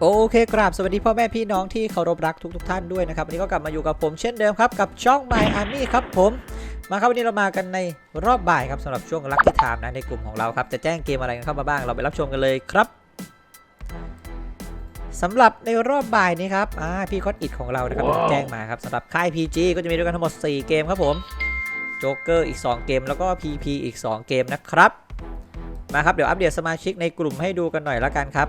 โอเคกราบสวัสดีพ่อแม่พี่น้องที่เคารพรักทุกทท่านด้วยนะครับวันนี้ก็กลับมาอยู่กับผมเช่นเดิมครับ กับช่อง My Army ครับผมมาครับวันนี้เรามากันในรอบบ่ายครับสำหรับช่วงลัคกี้ไทม์นะในกลุ่มของเราครับจะแจ้งเกมอะไรกันเข้ามาบ้างเราไปรับชมกันเลยครับสำหรับในรอบบ่ายนี้ครับอ่าพี่คอตอิดของเรานะครับแจ้งมาครับสำหรับค่าย PG ก็จะมีด้วยกันทั้งหมด 4 เกมครับผมโจ๊กเกอร์อีก 2 เกม แล้วก็ PP อีก 2 เกมนะครับมาครับเดี๋ยวอัปเดตสมาชิกในกลุ่มให้ดูกันหน่อยละกันครับ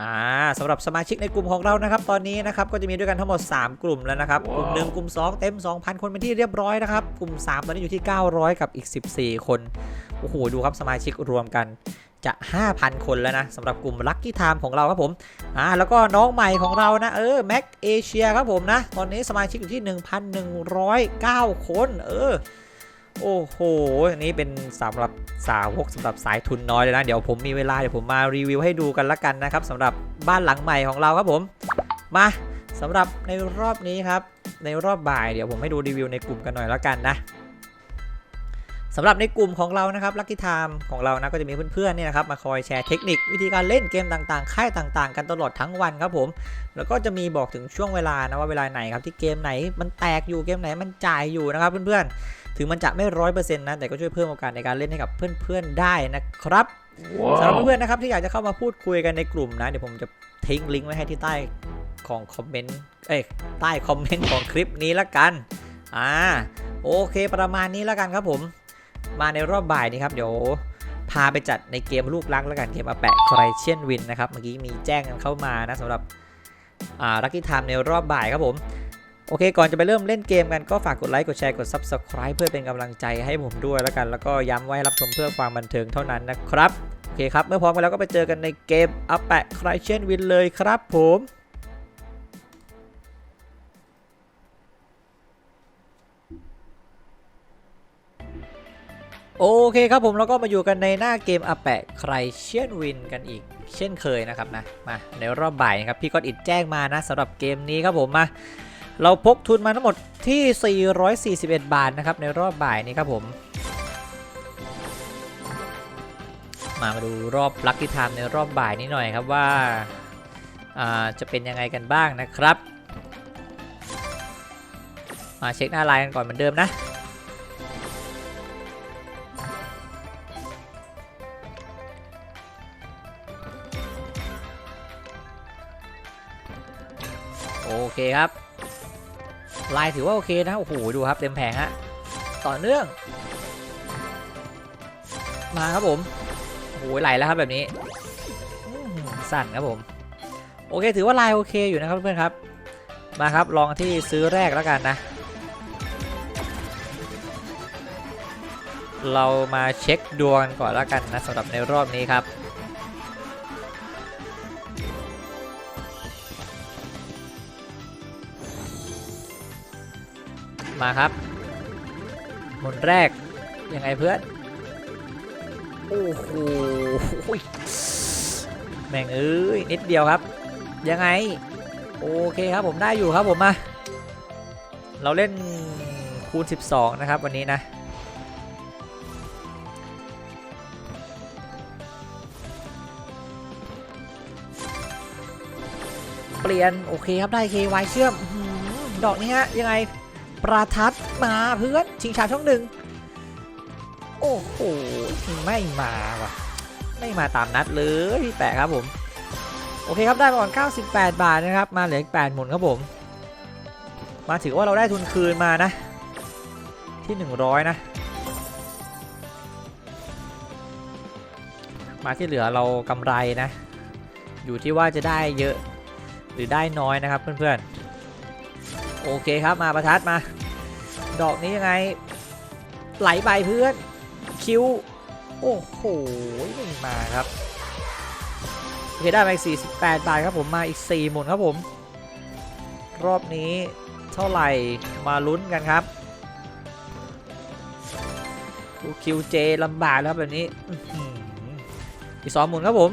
อ่าสำหรับสมาชิกในกลุ่มของเรานะครับ ตอนนี้นะครับก็จะมีด้วยกันทั้งหมด 3 กลุ่มแล้วนะครับ กลุ่มหนึ่งกลุ่ม 2 เต็ม 2,000 คนเป็นที่เรียบร้อยนะครับ กลุ่ม 3 ตอนนี้อยู่ที่ 900 กับอีก 14 คน โอ้โห ดูครับสมาชิกรวมกันจะ 5,000 คนแล้วนะสำหรับกลุ่ม Lucky Time ของเราครับผมอ่าแล้วก็น้องใหม่ของเรานะเออแม็กเอเชียครับผมนะ ตอนนี้สมาชิกอยู่ที่ 1,109 คน เออ โอ้โหอันนี้เป็นสำหรับสาวกสำหรับสายทุนน้อยเลยนะ เดี๋ยวผมมีเวลาเดี๋ยวผมมารีวิวให้ดูกันละกันนะครับสำหรับบ้านหลังใหม่ของเราครับผม มาสำหรับในรอบนี้ครับ ในรอบบ่ายเดี๋ยวผมให้ดูรีวิวในกลุ่มกันหน่อยละกันนะ สำหรับในกลุ่มของเรานะครับ Lucky Time ของเรานะก็จะมีเพื่อนๆเนี่ยนะครับมาคอยแชร์เทคนิค วิธีการเล่นเกมต่างๆ ค่ายต่างๆ กันตลอดทั้งวันครับผม แล้วก็จะมีบอกถึงช่วงเวลานะว่าเวลาไหนครับที่เกมไหนมันแตกอยู่เกมไหนมันจ่ายอยู่นะครับเพื่อนๆ ถึงมันจะไม่ร้อยเปอร์เซ็นต์นะแต่ก็ช่วยเพิ่มโอกาสในการเล่นให้กับเพื่อนๆได้นะครับสำหรับเพื่อนๆนะครับที่อยากจะเข้ามาพูดคุยกันในกลุ่มนะเดี๋ยวผมจะทิ้งลิงก์ไว้ให้ที่ใต้ของคอมเมนต์เอ้ยใต้คอมเมนต์ของคลิปนี้ละกันอ่าโอเคประมาณนี้ละกันครับผม มาในรอบบ่ายนี้ครับเดี๋ยวพาไปจัดในเกมลูกรักแล้วกันเกมอาแปะใครเชียนวินนะครับเมื่อกี้มีแจ้งกันเข้ามานะสำหรับอ่าลัคกี้ไทม์ในรอบบ่ายครับผมโอเค ก่อนจะไปเริ่มเล่นเกมกันก็ฝากกดไลค์ กดแชร์ กด Subscribe เพื่อเป็นกำลังใจให้ผมด้วยแล้วกัน แล้วก็ย้ำไว้รับชมเพื่อความบันเทิงเท่านั้นนะครับ โอเคครับ เมื่อพร้อมกันแล้วก็ไปเจอกันในเกมอัปแปะใครเช่นวินเลยครับผม โอเคครับผมแล้วก็มาอยู่กันในหน้าเกมอัปแปะใครเชียนวินกันอีกเช่นเคยนะครับนะมาในรอบบ่ายนะครับพี่ก็อิดแจ้งมานะสำหรับเกมนี้ครับผมมาเราพกทุนมาทั้งหมดที่ 441 บาทนะครับในรอบบ่ายนี้ครับผม มามาดูรอบลัคกี้ไทม์ในรอบบ่ายนี้หน่อยครับว่าาจะเป็นยังไงกันบ้างนะครับ มาเช็คหน้าไลน์กันก่อนเหมือนเดิมนะ เคครับ ลายถือว่าโอเคนะ โอ้โห ดูครับเต็มแผงฮะ ต่อเนื่อง มาครับผม โอ้โหไหลแล้วครับแบบนี้ สั่นครับผม โอเค ถือว่าลายโอเคอยู่นะครับเพื่อนครับ มาครับ ลองที่ซื้อแรกแล้วกันนะ เรามาเช็คดวงก่อนแล้วกันนะสำหรับในรอบนี้ครับ มาครับหมุนแรก ยังไงเพื่อน โอ้โหแม่งเอ้ยนิดเดียวครับ ยังไง โอเคครับผมได้อยู่ครับผมมาเราเล่นคูณ 12 นะครับวันนี้นะเปลี่ยน โอเคครับได้ KY เชื่อมดอกนี้ฮะยังไง ประทัดมาเพื่อนชิงชาช่องหนึ่งโอ้โหไม่มาว่ะไม่มาตามนัดเลยพี่แปะครับผม โอเคครับได้มาก่อน98 บาทนะครับ มาเหลืออีก8หมุนครับผม มาถือว่าเราได้ทุนคืนมานะ ที่ 100 นะ มาที่เหลือเรากำไรนะ อยู่ที่ว่าจะได้เยอะหรือได้น้อยนะครับเพื่อนๆ โอเคครับมาประทัดมา ดอกนี้ยังไง ไหลไปเพื่อน คิว โอ้โหไม่มาครับโอเคได้ไปอีก48 บาทครับผมมาอีก 4 หมุนครับผม รอบนี้เท่าไหร่มาลุ้นกันครับดูคิวเจลำบากแล้วครับแบบนี้อีกสองหมุนครับผม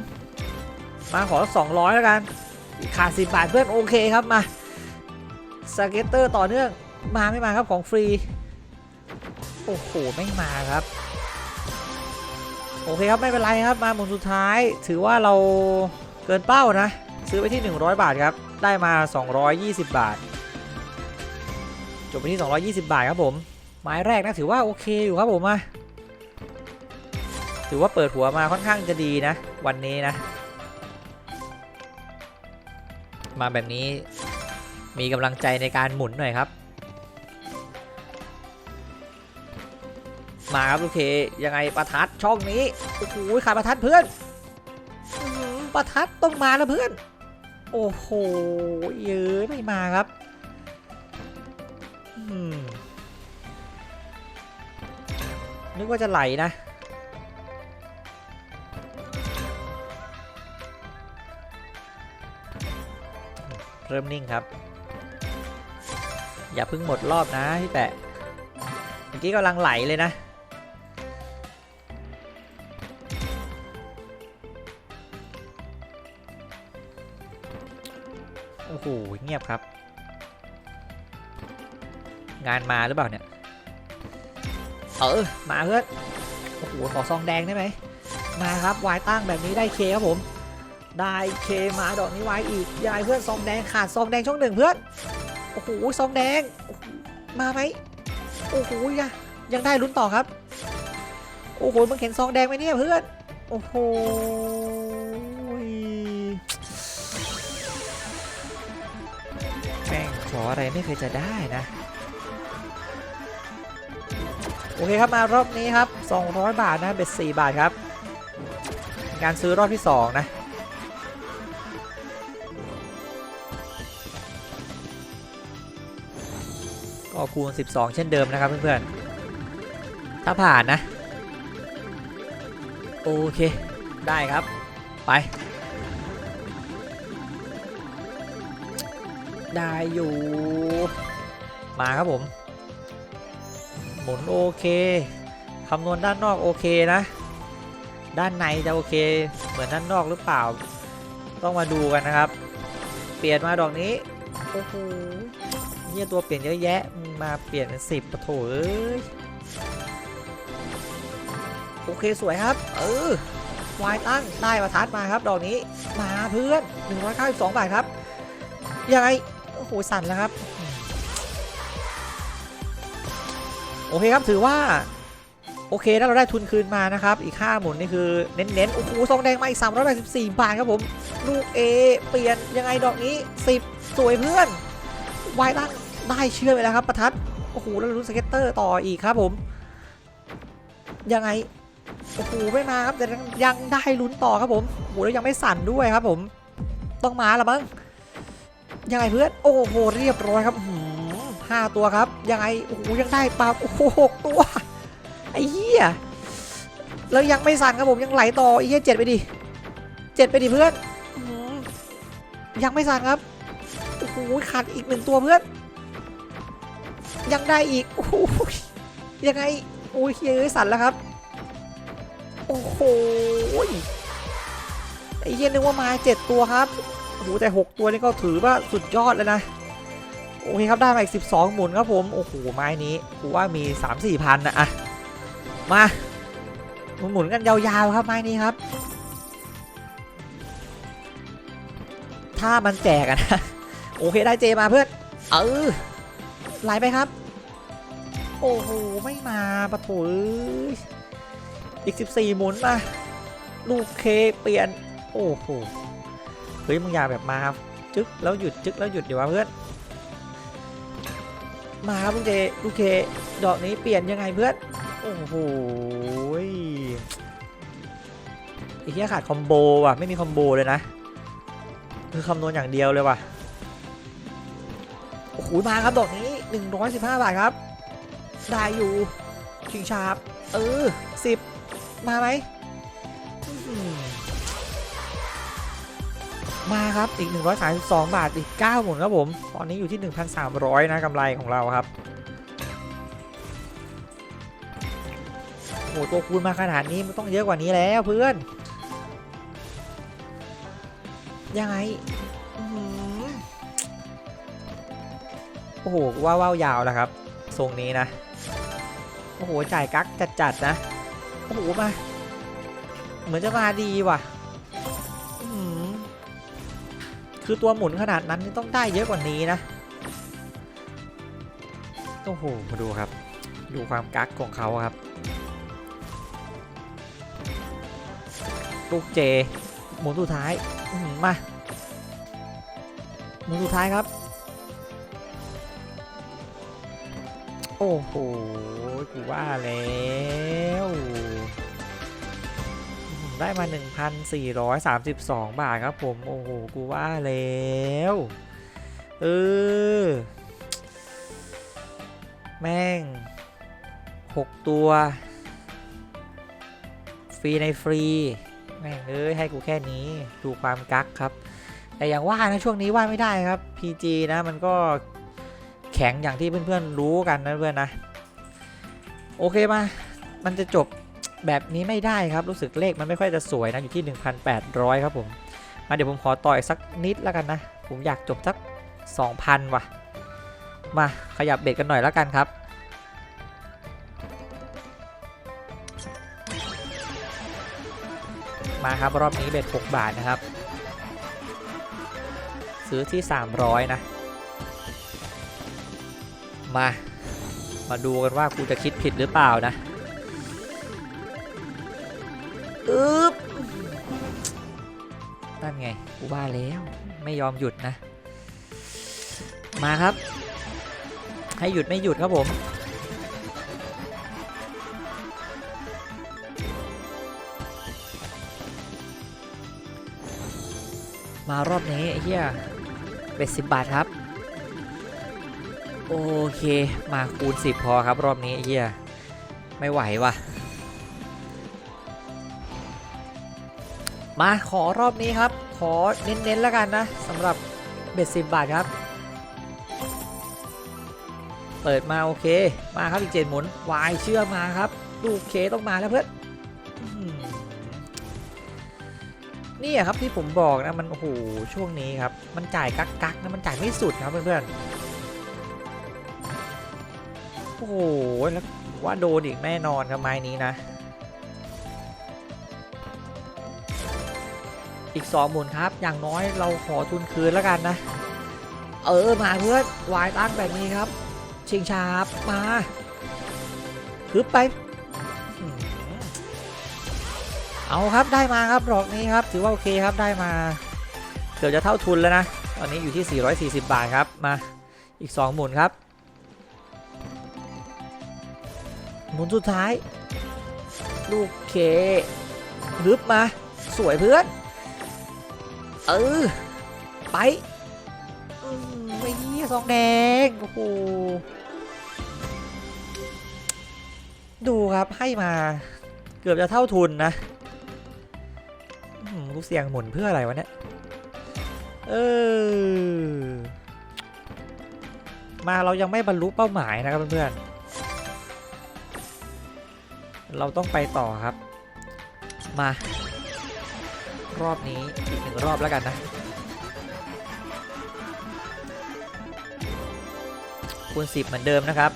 มาขอ 200 แล้วกัน ขาด10บาทเพื่อนโอเคครับมา สเก็ตเตอร์ต่อเนื่องมาไม่มาครับของฟรี โอ้โห ไม่มาครับ โอเคครับ ไม่เป็นไรครับ มาหมุนสุดท้าย ถือว่าเราเกินเป้านะ ซื้อไปที่ 100 บาทครับ ได้มา 220 บาท จบไปที่ 220 บาทครับผมไม้แรกนะถือว่าโอเคอยู่ครับผมมาถือว่าเปิดหัวมาค่อนข้างจะดีนะ วันนี้นะ มาแบบนี้ มีกำลังใจในการหมุนหน่อยครับ มาครับโอเคยังไงประทัดช่องนี้โอ้โหขาดประทัดเพื่อนอื้อหือประทัดต้องมาแล้วเพื่อน โอ้โหเยอะไม่มาครับอืมนึกว่าจะไหลนะเริ่มนิ่งครับ อย่าเพิ่งหมดรอบนะพี่แปะเมื่อกี้กำลังไหลเลยนะโอ้โหเงียบครับ งานมาหรือเปล่าเนี่ยเออมาเพื่อนโอ้โหขอซองแดงได้ไหมมาครับวายตั้งแบบนี้ได้เคครับผมได้เคมาดอกนี้วายอีกยายเพื่อนซองแดงขาดซองแดงช่องหนึ่งเพื่อน อ้โหซองแดง มาไหมโอ้โหยังยังได้ลุ้นต่อครับ โอ้โหมึงเห็นซองแดงไหมเนี่ยเพื่อน โอ้โหแม่งขออะไรไม่เคยจะได้นะ โอเคครับมารอบนี้ครับ 200 บาทนะเบ็ด4บาทครับ การซื้อรอบที่ 2 นะ ก็คูณ 12 เช่นเดิมนะครับเพื่อนๆ ถ้าผ่านนะ โอเค ได้ครับ ไป ได้อยู่ มาครับผม หมุนโอเค คำนวณด้านนอกโอเคนะ ด้านในจะโอเค เหมือนด้านนอกหรือเปล่า ต้องมาดูกันนะครับ เปลี่ยนมาดอกนี้ อ้โหเนี่ยตัวเปลี่ยนเยอะแยะมาเปลี่ยนสิบปะโถเอ้ยโอเคสวยครับ เออวายตั้งได้ประทัดมาครับ ดอกนี้ มาเพื่อน 192 บาทครับ ยังไง โอ้โห สั่นแล้วครับ โอเคครับถือว่า โอเคแล้วเราได้ทุนคืนมานะครับ อีกค่าหมุนนี่คือเน้นๆ โอ้โหซองแดงมาอีก384 บาทครับผม ลูก A เปลี่ยนยังไงดอกนี้ 10 สวยเพื่อนวายตั้งได้เชื่อไปแล้วครับประทัดโอ้โหแล้วลุ้นสเก็ตเตอร์ต่ออีกครับผม ยังไงโอ้โหไม่มาครับแต่ยังได้ลุ้นต่อครับผมโอ้โหแล้วยังไม่สั่นด้วยครับผม ต้องมาละมั้งยังไงเพื่อนโอ้โหเรียบร้อยครับหห้าตัวครับยังไงโอ้โหยังได้ปลาโอ้โหหกตัวไอ้เหี้ยแล้วยังไม่สั่นครับผมยังไหลต่อไอ้เหี้ยเจ็ดไปดิเจ็ดไปดิเพื่อนยังไม่สั่นครับ โอ้โหขาดอีกหนึ่งตัวเพื่อน ยังได้อีกโอ้โหยังไงโอ้ยเฮ้ยสั่นแล้วครับ โอ้โหไอ้เหี้ยนึกว่ามาเจ็ดตัวครับโอ้โหแต่6ตัวนี่ก็ถือว่าสุดยอดแล้วนะโอเคครับได้มาอีก 12 หมุนครับผมโอ้โหไม้นี้กูว่ามี 3-4พันนะอะมาหมุนกันยาวๆครับไม้นี้ครับ ถ้ามันแจกอะนะ โอเคได้เจมาเพื่อนเออไหลไปครับ โอ้โห ไม่มาปะโถเอ้ยอีก 14 หมุนมา ลูกเคเปลี่ยน โอ้โห เฮ้ยมึงอย่าแบบมาจึ๊กแล้วหยุด จึ๊กแล้วหยุดเดี๋ยววะเพื่อน มาครับลูกเจลูกเค ดอกนี้เปลี่ยนยังไงเพื่อน โอ้โหไอ้เหี้ยขาดคอมโบว่ะ ไม่มีคอมโบเลยนะ คือคำนวณอย่างเดียวเลยว่ะ โอ้โหมาครับดอกนี้ 115 บาทครับ ได้อยู่ชิงชาบ เออ 10 มาไหมอื้อหือมาครับอีก 132 บาทอีก 9 หมุนครับผม ตอนนี้อยู่ที่ 1,300 นะกำไรของเราครับโอ้โหตัวคูณมาขนาดนี้มันต้องเยอะกว่านี้แล้วเพื่อน ยังไง อ้โหว้าวว้าวยาวแล้วครับ ทรงนี้นะ โอ้โห จ่ายกักจัดๆนะ โอ้โห มา เหมือนจะมาดีว่ะคือตัวหมุนขนาดนั้นต้องได้เยอะกว่านี้นะ โอ้โห มาดูครับ ดูความกักของเขาครับ ลูกเจ หมุนสุดท้ายมา หมุนสุดท้ายครับ โอ้โห กูว่าแล้วอื้อหือได้มา 1,432 บาทครับผม โอ้โห กูว่าแล้ว เออ แม่ง 6 ตัว ฟรีในฟรี แม่งเอ้ย ให้กูแค่นี้ ดูความกักครับ แต่อย่างว่านะ ช่วงนี้ว่าไม่ได้ครับ PG นะ มันก็ แข็งอย่างที่เพื่อนๆรู้กันนะเพื่อนนะโอเคมามันจะจบแบบนี้ไม่ได้ครับรู้สึกเลขมันไม่ค่อยจะสวยนะอยู่ที่ 1,800 ครับผมมาเดี๋ยวผมขอต่อยสักนิดแล้วกันนะ ผมอยากจบสัก 2,000 ว่ะ มาขยับเบ็ดกันหน่อยแล้วกันครับมาครับรอบนี้เบ็ด6บาทนะครับ ซื้อที่ 300 นะ มา มาดูกันว่ากูจะคิดผิดหรือเปล่านะอึ๊บนั่นไง กูว่าแล้ว ไม่ยอมหยุดนะ มาครับ ให้หยุดไม่หยุดครับผม มารอบนี้ไอ้เฮียเบ็ดสิบบาทครับ โอเค มาคูณสิบพอครับรอบนี้เฮียไม่ไหวว่ะ มาขอรอบนี้ครับ ขอเน้นๆแล้วกันนะสำหรับเบ็ดสิบบาทครับ เปิดมาโอเค มาครับอีกเจ็ดหมุนวายเชื่อมาครับ ลูกเคต้องมาแล้วเพื่อนนี่ครับที่ผมบอกนะมันโอ้โหช่วงนี้ครับ มันจ่ายกักกักๆนะมันจ่ายไม่สุดครับเพื่อนๆ โอ้โหแล้วว่าโดนอีกแน่นอนครับไม้นี้นะ อีกสองหมุนครับ อย่างน้อยเราขอทุนคืนแล้วกันนะ เออมาเพื่อนวายตั้งแบบนี้ครับ ชิงชาบมาฮึบไป เอาครับได้มาครับดอกนี้ครับ ถือว่าโอเคครับได้มาเกือบจะเท่าทุนแล้วนะ ตอนนี้อยู่ที่ 440 บาทครับ มา อีก 2 หมุนครับ หมุนสุดท้าย ลูกเคฮึบมา สวยเพื่อน เออ ไปไม่เหี้ยซองแดง โอ้โห ดูครับให้มา เกือบจะเท่าทุนนะอื้อหือกูเสียงหมุนเพื่ออะไรวะเนี่ย เออ มาเรายังไม่บรรลุเป้าหมายนะครับเพื่อนๆ เราต้องไปต่อครับ มารอบนี้อีกหนึ่งรอบแล้วกันนะ คูณ10เหมือนเดิมนะครับ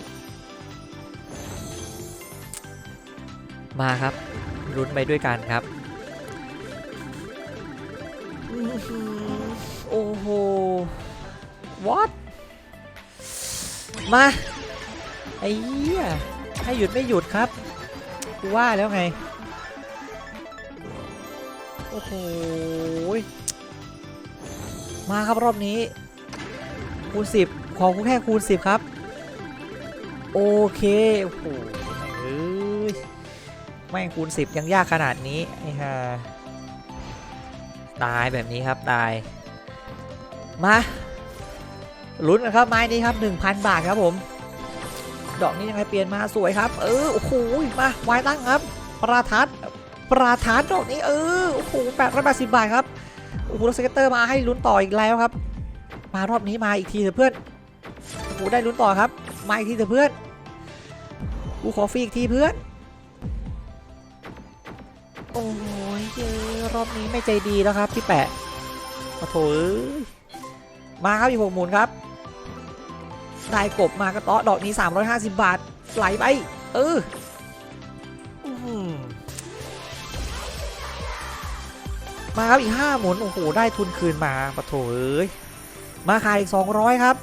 มาครับลุ้นไปด้วยกันครับ โอ้โห what มา ไอ้เหี้ยให้หยุดไม่หยุดครับ กูว่าแล้วไง โอ้โห มาครับรอบนี้ คูณ10ขอกูแค่คูณ10ครับ โอเค โอ้โหแม่งเอ้ยแม่คูณ10ยังยากขนาดนี้ไอ้ห่าตายแบบนี้ครับตาย มาลุ้นนะครับไม้นี้ครับ 1,000 บาทครับผม ดอกนี้ยังไงเปลี่ยนมาสวยครับ เออโอ้โหมาไว้ตั้งครับ ประทัดประทัดดอกนี้เออโอ้โห880บบาทครับโอ้โหสเก็ตเตอร์มาให้ลุ้นต่ออีกแล้วครับ มารอบนี้มาอีกทีเถอะเพื่อนโอ้โหได้ลุ้นต่อครับ มาอีกทีเถอะเพื่อนกูขอฟรีอีกทีเพื่อนโอ้ยเจอรอบนี้ไม่ใจดีแล้วครับพี่แปะโอ้โถเอ้ยมาครับอีกหกหมุนครับ ได้กบมากระเตาะดอกนี้ 350 บาท ไหลไป เออมาครับอีก 5 หมุน โอ้โห ได้ทุนคืนมาปะโถเอ้ย มาขายอีก 200 ครับ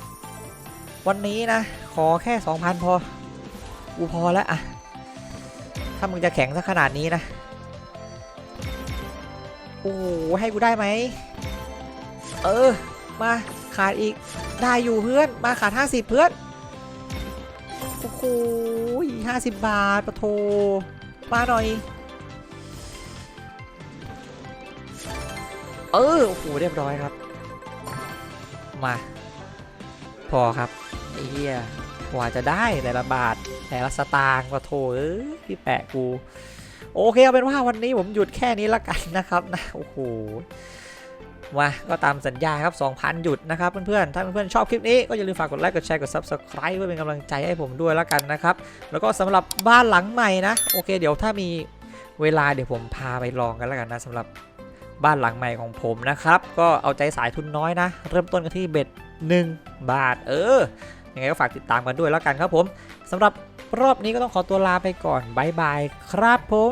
วันนี้นะ ขอแค่ 2,000 พอ กูพอแล้วอะถ้ามึงจะแข็งสักขนาดนี้นะ โอ้โหให้กูได้ไหม เออ มาขาดอีก ได้อยู่เพื่อนมาขาด50เพื่อนโอ้โหห้าสิบบาทปะโทมาหน่อย เออโอ้โหเรียบร้อยครับ มา พอครับไอ้เหี้ยกว่าจะได้แต่ละบาทแต่ละสตางค์ปะโทเอ้ยพี่แปะกู โอเคเอาเป็นว่าวันนี้ผมหยุดแค่นี้ละกันนะครับนะโอ้โห มาก็ตามสัญญาครับ 2,000 หยุดนะครับเพื่อนๆ ถ้าเพื่อนๆ ชอบคลิปนี้ก็อย่าลืมฝากกดไลค์ กดแชร์ กด Subscribe เพื่อเป็นกำลังใจให้ผมด้วยแล้วกันนะครับ แล้วก็สำหรับบ้านหลังใหม่นะ โอเค เดี๋ยวถ้ามีเวลาเดี๋ยวผมพาไปลองกันแล้วกันนะสำหรับบ้านหลังใหม่ของผมนะครับ ก็เอาใจสายทุนน้อยนะ เริ่มต้นกันที่เบ็ด 1 บาท เออ ยังไงก็ฝากติดตามกันด้วยแล้วกันครับผมสำหรับรอบนี้ก็ต้องขอตัวลาไปก่อนบายบายครับผม